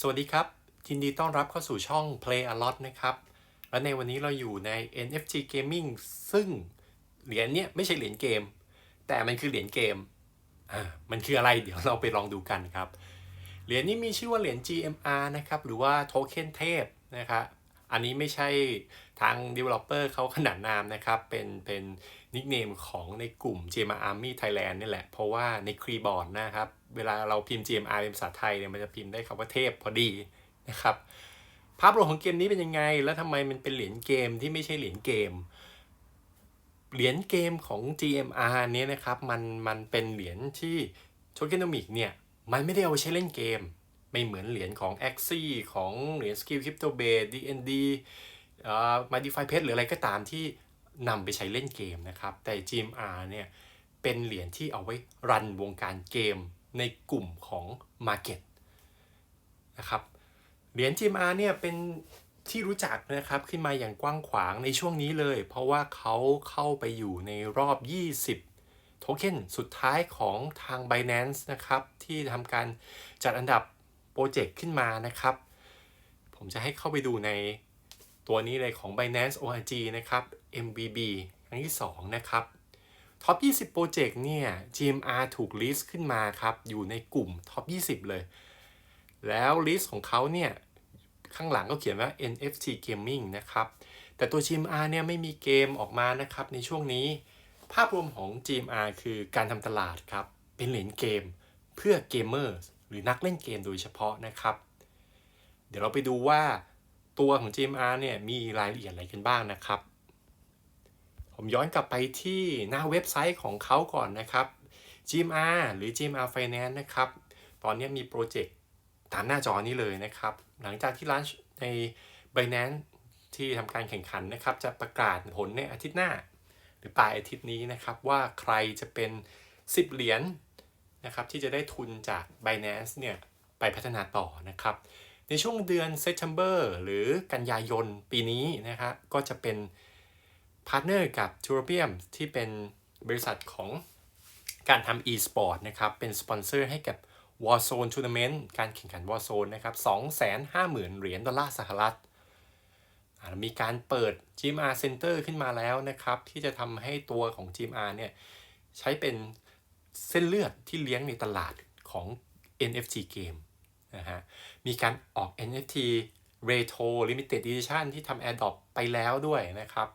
สวัสดีครับยินดีต้อนรับเข้าสู่ช่อง Play a Lot นะครับ และในวันนี้เราอยู่ใน NFT Gaming ซึ่งเหรียญเนี้ยไม่ใช่เหรียญเกม แต่มันคือเหรียญเกมอ่ามันคืออะไรเดี๋ยวเราไปลองดูกันครับ เหรียญนี้มีชื่อว่าเหรียญ GMR นะครับ หรือว่าโทเค็นเทพนะครับ อันนี้ไม่ใช่ทาง Developer เขาขนานนามนะครับ เป็นเป็นนิกเนมของในกลุ่ม GMR Army Thailand นี่แหละ เพราะว่าในคีย์บอร์ดนะครับ เวลาเราพิมพ์ GMR เป็นภาษาไทยเนี่ยมันจะพิมพ์ได้คำว่าเทพพอดีนะครับ ภาพรวมของเกมนี้เป็นยังไง แล้วทำไมมันเป็นเหรียญเกมที่ไม่ใช่เหรียญเกม เหรียญเกมของ GMR เนี้ยนะครับ มันมันเป็นเหรียญที่โ o เ e น o มิกเนี่ย มันไม่ได้เอาไว้ใช้เล่นเกม ไม่เหมือนเหรียญของ a x i ของเหรียญ Skill Crypto Base DND อ่อ Modify Pet หรืออะไรก็ตามที่นำไปใช้เล่นเกมนะครับ แต่ GMR เนี่ยเป็นเหรียญที่เอาไว้รันวงการเกมในกลุ่มของ Market นะครับ เหรียญ GMR เนี่ยเป็นที่รู้จักนะครับขึ้นมาอย่างกว้างขวางในช่วงนี้เลย เพราะว่าเขาเข้าไปอยู่ในรอบ 20 โทเค็นสุดท้ายของทาง Binance นะครับ ที่ทำการจัดอันดับ โปรเจกต์ขึ้นมานะครับ ผมจะให้เข้าไปดูในตัวนี้เลยของ Binance ORG นะครับ MBB ครั้งที่ 2 นะครับท็อป 20 โปรเจกต์เนี่ย GMR ถูกลิสต์ขึ้นมาครับ อยู่ในกลุ่มท็อป 20 เลย แล้วลิสต์ของเขาเนี่ย ข้างหลังก็เขียนว่า NFT Gaming นะครับ แต่ตัว GMR เนี่ยไม่มีเกมออกมานะครับในช่วงนี้ ภาพรวมของ GMR คือการทำตลาดครับ เป็นเหรียญเกมเพื่อเกมเมอร์ หรือนักเล่นเกมโดยเฉพาะนะครับ เดี๋ยวเราไปดูว่าตัวของ GMR เนี่ยมีรายละเอียดอะไรกันบ้างนะครับ ผมย้อนกลับไปที่หน้าเว็บไซต์ของเขาก่อนนะครับ GMR หรือ GMR Finance นะครับ ตอนนี้มีโปรเจกต์ตามหน้าจอนี้เลยนะครับ หลังจากที่ร้านใน Binance ที่ทำการแข่งขันนะครับ จะประกาศผลในอาทิตย์หน้า หรือปลายอาทิตย์นี้นะครับว่าใครจะเป็น 10 เหรียญ นะครับที่จะได้ทุนจาก Binance เนี่ยไปพัฒนาต่อนะครับ ในช่วงเดือน September หรือกันยายนปีนี้นะครับก็จะเป็นพาร์ทเนอร์กับ t u r b i u m ที่เป็นบริษัทของการทำ e-sport นะครับ เป็นสปอนเซอร์ให้กับ Warzone Tournament การแข่งขัน Warzone นะครับ 250,000 เหรียญดอลลาร์สหรัฐ มีการเปิด GMR Center ขึ้นมาแล้วนะครับ ที่จะทำให้ตัวของ GMR เนี่ย ใช้เป็น เส้นเลือดที่เลี้ยงในตลาดของ NFT เกมนะฮะ มีการออก NFT Retro Limited Edition ที่ทำ AirDrop ไปแล้วด้วยนะครับ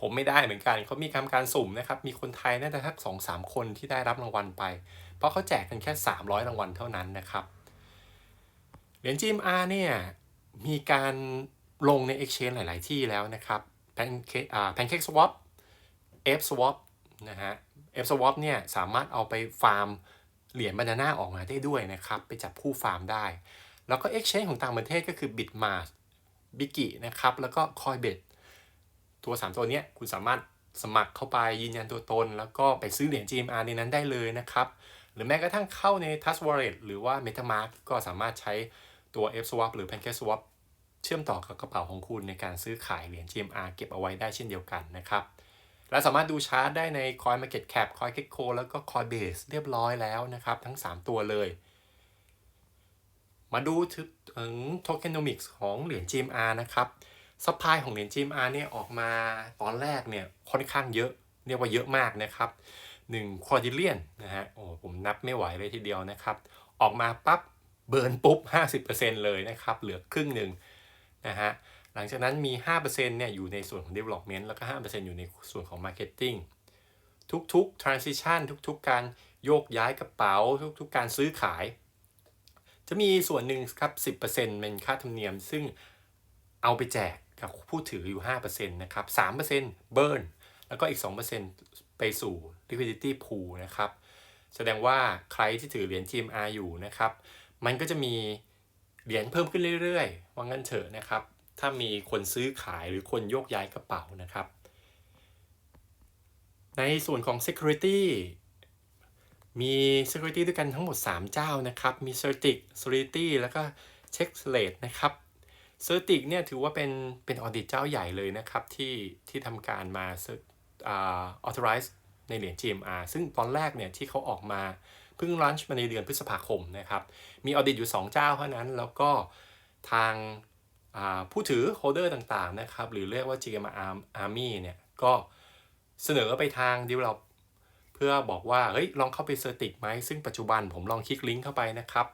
ผมไม่ได้เหมือนกันเขามีทำการสุ่มนะครับ มีคนไทยน่าจะทักสองสามคนที่ได้รับรางวัลไป เพราะเขาแจกกันแค่ 300 รางวัลเท่านั้นนะครับเหรียญ GMR เนี่ย มีการลงใน Exchange หลาย ๆ ที่แล้วนะครับ Pancake อ่า Pancake Swap F Swap นะฮะ F Swap เนี่ยสามารถเอาไปฟาร์มเหรียญบานาน่าออกมาได้ด้วยนะครับ ไปจับคู่ฟาร์มได้ แล้วก็ Exchange ของต่างประเทศก็คือ Bitmart Bigi นะครับ แล้วก็ Coinbase ตัว 3 ตัวนี้คุณสามารถสมัครเข้าไปยืนยันตัวตน แล้วก็ไปซื้อเหรียญ GMR ในนั้นได้เลยนะครับ หรือแม้กระทั่งเข้าใน Trust Wallet หรือว่า MetaMask ก็สามารถใช้ตัว F-Swap หรือ PancakeSwap เชื่อมต่อกับกระเป๋าของคุณในการซื้อขายเหรียญ GMR เก็บเอาไว้ได้เช่นเดียวกันนะครับ และสามารถดูชาร์ตได้ใน CoinMarketCap CoinGecko แล้วก็ Coinbase เรียบร้อยแล้วนะครับ ทั้ง 3 ตัวเลย มาดูถึง Tokenomics ของเหรียญ GMR นะครับซัพพลายของเหรียญ GMR เนี่ยออกมาตอนแรกเนี่ยค่อนข้างเยอะ เรียกว่าเยอะมากนะครับ1 quadrillion นะฮะโอ้ผมนับไม่ไหวเลยทีเดียวนะครับ ออกมาปั๊บเบิร์นปุ๊บ 50%เลยนะครับ เหลือครึ่งหนึ่งนะฮะ หลังจากนั้นมี 5%เนี่ยอยู่ในส่วนของ development แล้วก็ 5%อยู่ในส่วนของ marketing ทุกๆ transition ทุกๆ การโยกย้ายกระเป๋า ทุกๆ การซื้อขาย จะมีส่วนหนึ่งครับ 10%เป็นค่าธรรมเนียม ซึ่งเอาไปแจกกับผู้ถืออยู่ 5%นะครับ 3% burn แล้วก็อีก 2%ไปสู่ liquidity pool นะครับ แสดงว่าใครที่ถือเหรียญ GMR อยู่นะครับ มันก็จะมีเหรียญเพิ่มขึ้นเรื่อยๆ ว่างั้นเถอะนะครับ ถ้ามีคนซื้อขายหรือคนโยกย้ายกระเป๋านะครับ ในส่วนของ security มี security ด้วยกันทั้งหมด 3 เจ้านะครับ มี Certic Solidity แล้วก็ Checklate นะครับ c e r t i c เนี่ยถือว่าเป็นเป็นออดิตเจ้าใหญ่เลยนะครับ ที่ที่ทำการมาอ่า authorize ในเหรียญ GMR ซึ่งตอนแรกเนี่ยที่เขาออกมาเพิ่งลันช์มาในเดือนพฤษภาคมนะครับ มีออดิตอยู่ 2 เจ้าเท่านั้น แล้วก็ทาง ผู้ถือโฮเดอร์ต่างๆนะครับหรือเรียกว่า GM Army เนี่ยก็เสนอไปทาง Develop เพื่อบอกว่าเฮ้ยลองเข้าไปเซอร์ติกไหมซึ่งปัจจุบันผมลองคลิกลิงก์เข้าไปนะครับ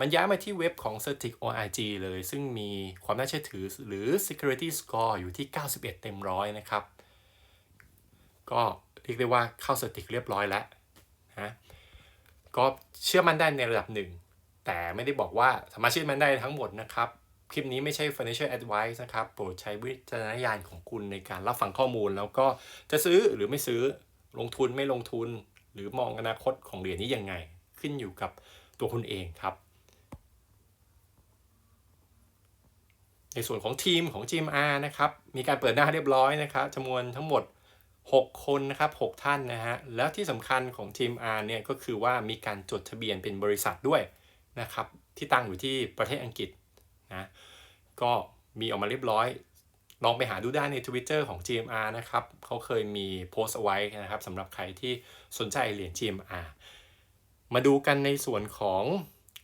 มันย้ายมาที่เว็บของ Certic ORG เลย ซึ่งมีความน่าเชื่อถือหรือ Security Score อยู่ที่ 91 เต็มร้อยนะครับ ก็เรียกได้ว่าเข้า Certic เรียบร้อยแล้วนะก็เชื่อมั่นได้ในระดับหนึ่งแต่ไม่ได้บอกว่าสามารถเชื่อมั่นได้ทั้งหมดนะครับ คลิปนี้ไม่ใช่ financial advice นะครับ โปรดใช้วิจารณญาณของคุณในการรับฟังข้อมูล แล้วก็จะซื้อหรือไม่ซื้อลงทุนไม่ลงทุน หรือมองอนาคตของเหรียญนี้ยังไง ขึ้นอยู่กับตัวคุณเองครับ ในส่วนของทีมของ GMR นะครับ มีการเปิดหน้าเรียบร้อยนะครับจำนวนทั้งหมด 6 คนนะครับ 6 ท่านนะฮะ แล้วที่สำคัญของ GMR เนี่ยก็คือว่ามีการจดทะเบียนเป็นบริษัทด้วยนะครับ ที่ตั้งอยู่ที่ประเทศอังกฤษ นะก็มีออกมาเรียบร้อย ลองไปหาดูได้ใน Twitter ของ GMR นะครับเขาเคยมีโพสต์เอาไว้นะครับสำหรับใครที่สนใจเหรียญ GMR มาดูกันในส่วนของ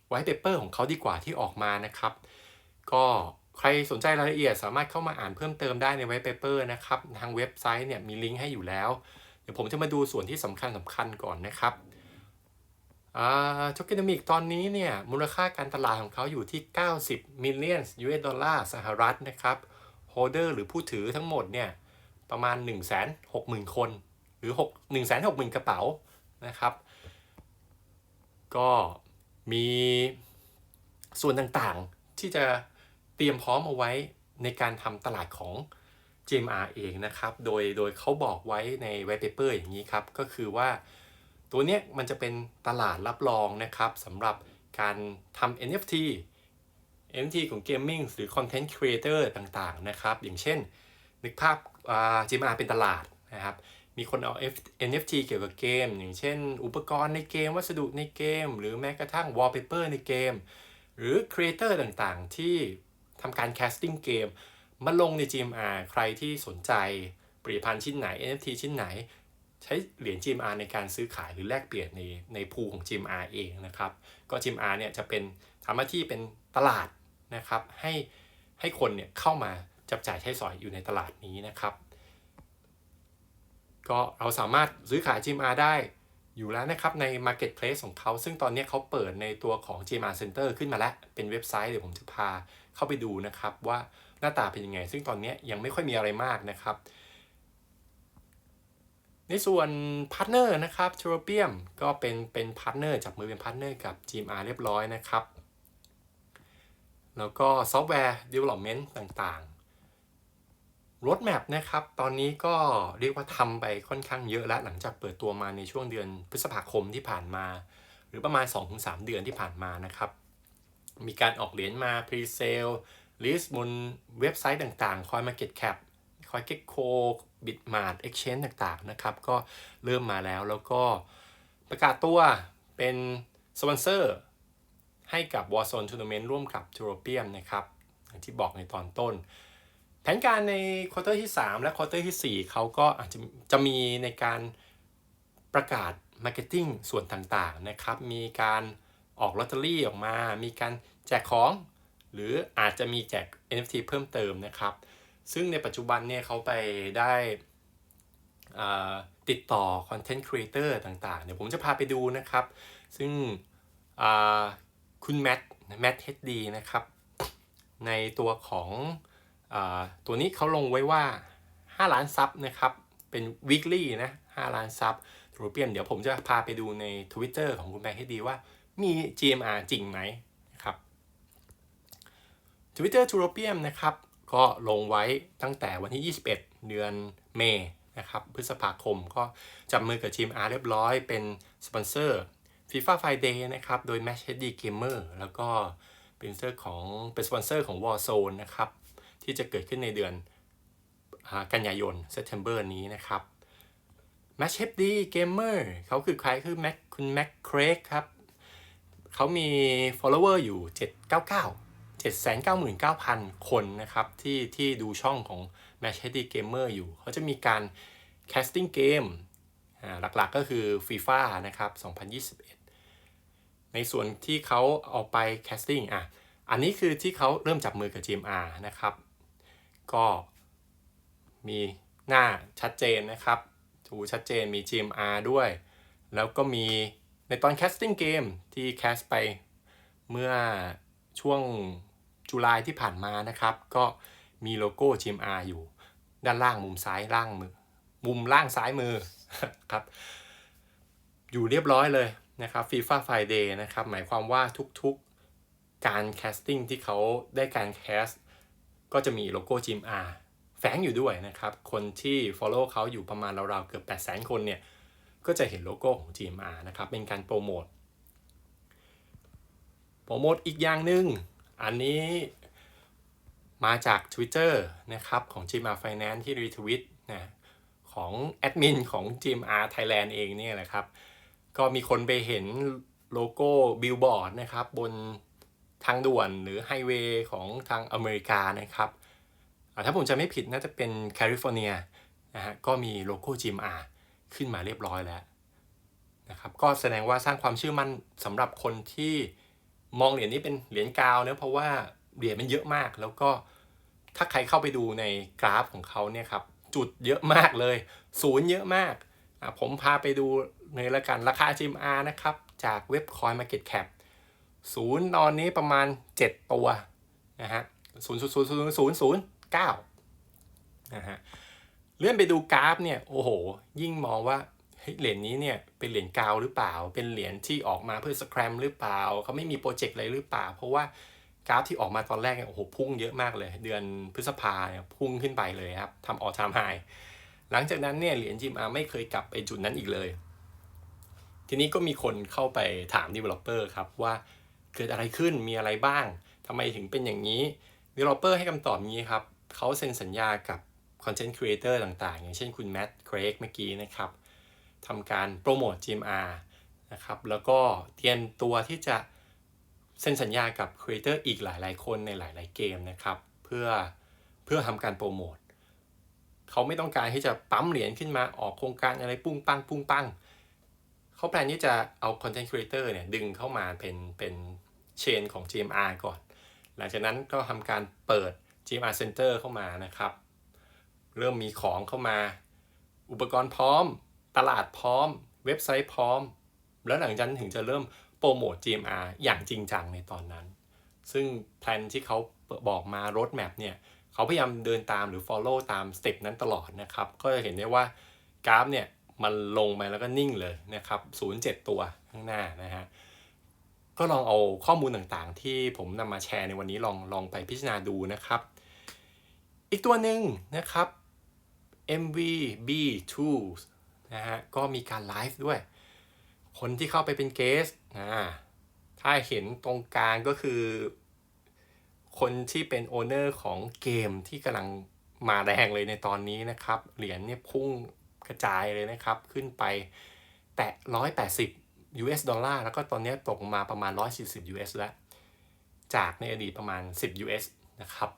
ไวท์เปเปอร์ของเขาดีกว่าที่ออกมานะครับ ก็ใครสนใจรายละเอียดสามารถเข้ามาอ่านเพิ่มเติมได้ในไวท์เปเปอร์นะครับ ทางเว็บไซต์เนี่ยมีลิงก์ให้อยู่แล้ว เดี๋ยวผมจะมาดูส่วนที่สำคัญสำคัญก่อนนะครับ โทเกนมิกตอนนี้เนี่ยมูลค่าการตลาดของเขาอยู่ที่ 90 million US ดอลลาร์สหรัฐนะครับโฮเดอร์หรือผู้ถือทั้งหมดเนี่ยประมาณ 160,000 คน หรือ6 1 6 0 0 0 กระเป๋านะครับ ก็มีส่วนต่างๆที่จะเตรียมพร้อมเอาไว้ในการทำตลาดของ GMR เองนะครับ โดยโดยเขาบอกไว้ในไวท์เปเปอร์อย่างนี้ครับ ก็คือว่า ตัวนี้มันจะเป็นตลาดรับรองนะครับสำหรับการทำ NFT NFT ของ Gaming หรือ Content Creator ต่างๆนะครับ อย่างเช่น นึกภาพ GMR เป็นตลาดนะครับ มีคนเอา NFT เกี่ยวกับเกม อย่างเช่น อุปกรณ์ในเกม วัสดุในเกม หรือแม้กระทั่ง Wallpaper ในเกม หรือ Creator ต่างๆ ที่ทำการ casting เกม มาลงใน GMR ใครที่สนใจผลิตภัณฑ์ชิ้นไหน NFT ชิ้นไหน ใช้เหรียญ GMR ในการซื้อขายหรือแลกเปลี่ยนในในพูของ GMR เองนะครับ ก็ GMR เนี่ยจะเป็นทำหน้าที่เป็นตลาดนะครับ ให้ให้คนเนี่ยเข้ามาจับจ่ายใช้สอยอยู่ในตลาดนี้นะครับ ก็เราสามารถซื้อขาย GMR ได้อยู่แล้วนะครับใน Marketplace ของเขา ซึ่งตอนนี้เขาเปิดในตัวของ GMR Center ขึ้นมาแล้ว เป็นเว็บไซต์ เดี๋ยวผมจะพาเข้าไปดูนะครับ ว่าหน้าตาเป็นยังไง ซึ่งตอนนี้ยังไม่ค่อยมีอะไรมากนะครับ ในส่วนพาร์ทเนอร์นะครับ t e r o p i u m ก็เป็นเป็นพาร์ทเนอร์จับมือเป็นพาร์ทเนอร์กับ GMR เรียบร้อยนะครับ แล้วก็ซอฟต์แวร์ Development ต่างๆรถแมพนะครับ ตอนนี้ก็เรียกว่าทำไปค่อนข้างเยอะแล้ว หลังจากเปิดตัวมาในช่วงเดือนพฤษภาคมที่ผ่านมา หรือประมาณ 2-3 เดือนที่ผ่านมานะครับ มีการออกเหรียญมา Pre-sale ลิสต์บนเว็บไซต์ต่างๆ Coin Market Cap Coin Gecko Bitmart Exchange ต่างๆนะครับก็เริ่มมาแล้วแล้วก็ประกาศตัวเป็นสปอนเซอร์ให้กับ Warzone Tournament ร่วมกับ t u r o p i u m นะครับอย่างที่บอกในตอนต้น แผนการในควอเตอร์ที่ 3 และควอเตอร์ที่ 4 เขาก็อาจจะจะมีในการประกาศ Marketing ส่วนต่างๆนะครับมีการออกลอตเตอรี่ออกมา มีการแจกของ หรืออาจจะมีแจก NFT เพิ่มเติมนะครับ ซึ่งในปัจจุบันเนี่ยเขาไปได้ติดต่อ Content Creator ต่างๆ เดี๋ยวผมจะพาไปดูนะครับ ซึ่งคุณแมทแมทเฮดดีนะครับ ในตัวของอตัวนี้เขาลงไว้ว่า 5 ล้านซับนะครับ เป็น weekly นะ 5 ล้านซับทูรเปียมเดี๋ยวผมจะพาไปดูใน Twitter ของคุณแมทเฮดดีว่ามี GMR จริงไหมนะครับ Twitter t u r o p i u m นะครับ ก็ลงไว้ตั้งแต่วันที่ 21 เดือนเมษนะครับพฤษภาคมก็จับมือกับ GMR เรียบร้อยเป็นสปอนเซอร์ FIFA Friday นะครับ โดย Match HD Gamer แล้วก็เป็นเซอร์ของเป็นสปอนเซอร์ของ Warzone นะครับ ที่จะเกิดขึ้นในเดือนกันยายน September นี้นะครับ Match HD Gamer เขาคือใครคือแม็กคุณแม็กเครกครับเขามี follower อยู่ 799 799,000 คนนะครับที่ที่ดูช่องของ Match HD Gamer อยู่ เขาจะมีการ casting เกมหลักๆก็คือ FIFA นะครับ 2021 ในส่วนที่เขาเอาไปแคสติ้งอะ อันนี้คือที่เขาเริ่มจับมือกับ GMR นะครับ ก็มีหน้าชัดเจนนะครับถูชัดเจนมี GMR ด้วย แล้วก็มีในตอนแคสติ้งเกมที่แคสไปเมื่อช่วง จุลายที่ผ่านมานะครับ ก็มีโลโก้ GMR อยู่ ด้านล่างมุมซ้ายล่างมือ มุมล่างซ้ายมือครับ อยู่เรียบร้อยเลยนะครับ FIFA Friday นะครับ หมายความว่าทุกๆการแคสติ้งที่เขาได้การแคสก็จะมีโลโก้ GMR แฝงอยู่ด้วยนะครับ คนที่ follow เขาอยู่ประมาณราวๆเกือบ 8 0 0 0 0คนเนี่ย ก็จะเห็นโลโก้ของ GMR นะครับ เป็นการโปรโมทโปรโมทอีกอย่างหนึ่ง อันนี้มาจาก Twitter นะครับ ของ GMR Finance ที่รีทวิตนะของแอดมินของ GMR Thailand เองเนี่ยแหละครับ ก็มีคนไปเห็นโลโก้บิลบอร์ดนะครับ บนทางด่วนหรือไฮเวย์ของทางอเมริกานะครับ ถ้าผมจะไม่ผิดน่าจะเป็นแคลิฟอร์เนียนะฮะก็มีโลโก้ GMR ขึ้นมาเรียบร้อยแล้วนะครับ ก็แสดงว่าสร้างความเชื่อมั่นสำหรับคนที่ มองเหรียญนี้เป็นเหรียญกาวเนะเพราะว่าเหรียญมันเยอะมาก แล้วก็ถ้าใครเข้าไปดูในกราฟของเขาเนี่ยครับจุดเยอะมากเลย ศูนย์เยอะมากผมพาไปดูในละกันราคา GMR นะครับ จากเว็บ Coin Market Cap ศูนย์ตอนนี้ประมาณ 7 ตัวนะฮะศูนย์ศูนย์ศูนย์ศูนย์ศูนย์ศูนย์เก้านะฮะเลื่อนไปดูกราฟเนี่ย โอ้โห ยิ่งมองว่า เฮ้ยเหรียญนี้เนี่ยเป็นเหรียญกาวหรือเปล่า เป็นเหรียญที่ออกมาเพื่อสแครมหรือเปล่าเขาไม่มีโปรเจกต์อะไรหรือเปล่า เพราะว่ากราฟที่ออกมาตอนแรกเนี่ยโอ้โหพุ่งเยอะมากเลย เดือนพฤษภาเนี่ยพุ่งขึ้นไปเลยครับทำออทามไฮหลังจากนั้นเนี่ยเหรียญจิมอาไม่เคยกลับไปจุดนั้นอีกเลย ทีนี้ก็มีคนเข้าไปถาม developer ครับว่าเกิดอะไรขึ้นมีอะไรบ้างทำไมถึงเป็นอย่างนี้ developer ให้คำตอบนี้ครับเขาเซ็นสัญญากับ content creator ต่างๆ อย่างเช่นคุณแม t เครกเมื่อกี้นะครับ ทำการโปรโมท GMR นะครับ แล้วก็เตรียมตัวที่จะเซ็นสัญญากับครีเอเตอร์อีกหลายๆ คนในหลาย ๆ เกมนะครับ เพื่อเพื่อทำการโปรโมทเขาไม่ต้องการที่จะปั๊มเหรียญขึ้นมาออกโครงการอะไรปุ้งปังปุ้งปังเขาแพลนที่จะเอา Content Creator เนี่ยดึงเข้ามาเป็นเป็นเชนของ GMR ก่อน หลังจากนั้นก็ทำการเปิด GMR Center เข้ามานะครับ เริ่มมีของเข้ามา อุปกรณ์พร้อม ตลาดพร้อม เว็บไซต์พร้อม แล้วหลังจากนั้นถึงจะเริ่มโปรโมท GMR อย่างจริงจังในตอนนั้น ซึ่งแพลนที่เขาบอกมารถแมพเนี่ยเขาพยายามเดินตามหรือ follow ตามสเต็ปนั้นตลอดนะครับ ก็จะเห็นได้ว่ากราฟเนี่ยมันลงไปแล้วก็นิ่งเลยนะครับ0.7 ตัวข้างหน้านะฮะก็ลองเอาข้อมูลต่างๆ ที่ผมนำมาแชร์ในวันนี้ลองลองไปพิจารณาดูนะครับ อีกตัวหนึ่งนะครับ MVB Tools นะฮะก็มีการไลฟ์ด้วย คนที่เข้าไปเป็นเกสนะถ้าเห็นตรงกลางก็คือ คนที่เป็นโอเนอร์ของเกมที่กำลังมาแรงเลยในตอนนี้นะครับ เหรียญเนี่ยพุ่งกระจายเลยนะครับ ขึ้นไปแตะ 180 US ดอลลาร์แล้วก็ตอนนี้ตกมาประมาณ 140 US แล้ว จากในอดีตประมาณ 10 US นะครับ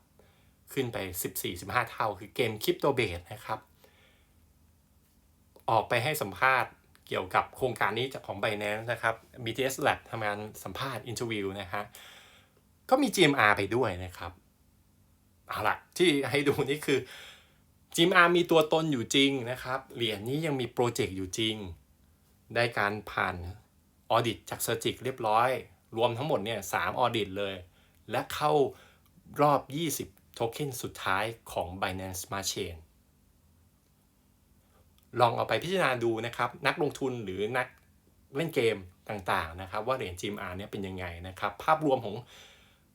ขึ้นไป 14-15 เท่า คือเกมคริปโตเบสนะครับ ออกไปให้สัมภาษณ์เกี่ยวกับโครงการนี้จากของ Binance นะครับ BTS Lab ทำงานสัมภาษณ์อินเทอร์วิวนะฮะ ก็มี GMR ไปด้วยนะครับ เอาละที่ให้ดูนี่คือ GMR มีตัวตนอยู่จริงนะครับ เหรียญนี้ยังมีโปรเจกต์อยู่จริง ได้การผ่านออดิตจากเซอร์จิกเรียบร้อย รวมทั้งหมดเนี่ยสามออดิตเลย และเข้ารอบ 20 โทเค็นสุดท้ายของ Binance Smart Chain ลองเอาไปพิจารณาดูนะครับ นักลงทุนหรือนักเล่นเกมต่างๆนะครับ ว่าเหรียญ GMR เนี่ยเป็นยังไงนะครับ ภาพรวมของ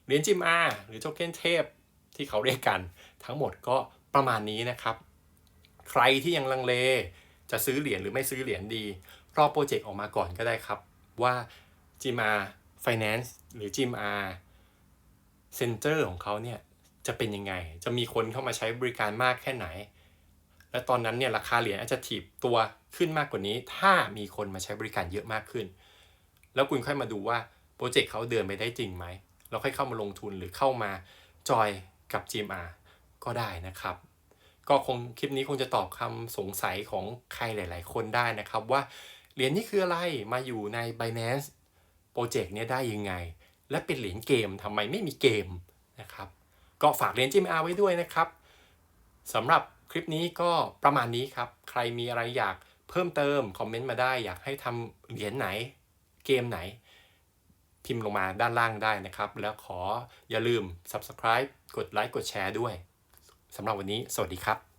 เหรียญ GMR หรือโทเค็นเทพที่เขาเรียกกัน ทั้งหมดก็ประมาณนี้นะครับ ใครที่ยังลังเลจะซื้อเหรียญหรือไม่ซื้อเหรียญดีรอโปรเจกต์ออกมาก่อนก็ได้ครับ ว่า GMR Finance หรือ GMR Center ของเขาเนี่ยจะเป็นยังไง จะมีคนเข้ามาใช้บริการมากแค่ไหน และตอนนั้นเนี่ยราคาเหรียญอาจจะถีบตัวขึ้นมากกว่านี้ ถ้ามีคนมาใช้บริการเยอะมากขึ้น แล้วคุณค่อยมาดูว่าโปรเจกต์เขาเดินไปได้จริงไหม เราค่อยเข้ามาลงทุนหรือเข้ามาจอยกับ GMR ก็ได้นะครับ ก็คงคลิปนี้คงจะตอบคำสงสัยของใครหลาย ๆ คนได้นะครับว่าเหรียญนี้คืออะไรมาอยู่ใน Binance โปรเจกต์เนี้ยได้ยังไง และเป็นเหรียญเกมทำไมไม่มีเกมนะครับ ก็ฝากเหรียญ GMR ไว้ด้วยนะครับสำหรับ คลิปนี้ก็ประมาณนี้ครับ ใครมีอะไรอยากเพิ่มเติม คอมเมนต์มาได้ อยากให้ทำเหรียญไหน เกมไหน พิมพ์ลงมาด้านล่างได้นะครับ แล้วขออย่าลืม subscribe กดไลค์กดแชร์ด้วยสำหรับวันนี้ สวัสดีครับ